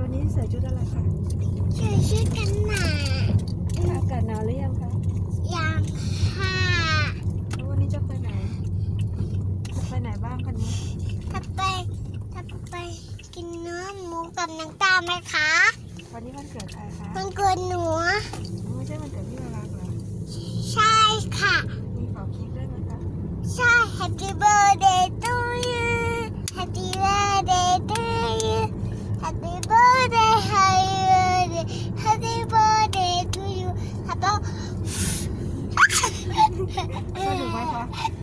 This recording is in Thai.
วันนี้ใส่ชุดอะไรคะชื่อชื่อกันหนาอากาศหนาวหรือยังคะยังค่ะแล้ววันนี้จะไปไหนจะไปไหนบ้างกันนี้ถ้าไปถ้าไปกินเนื้อหมูกับน้ำตาลไหมคะวันนี้วันเกิดใครคะมันเกินหนูไม่ใช่วันเกิดพี่นารักเหรอใช่ค่ะมีเป่าเค้กด้วยไหมคะใช่ Happy birthday to you Happy birthday pa.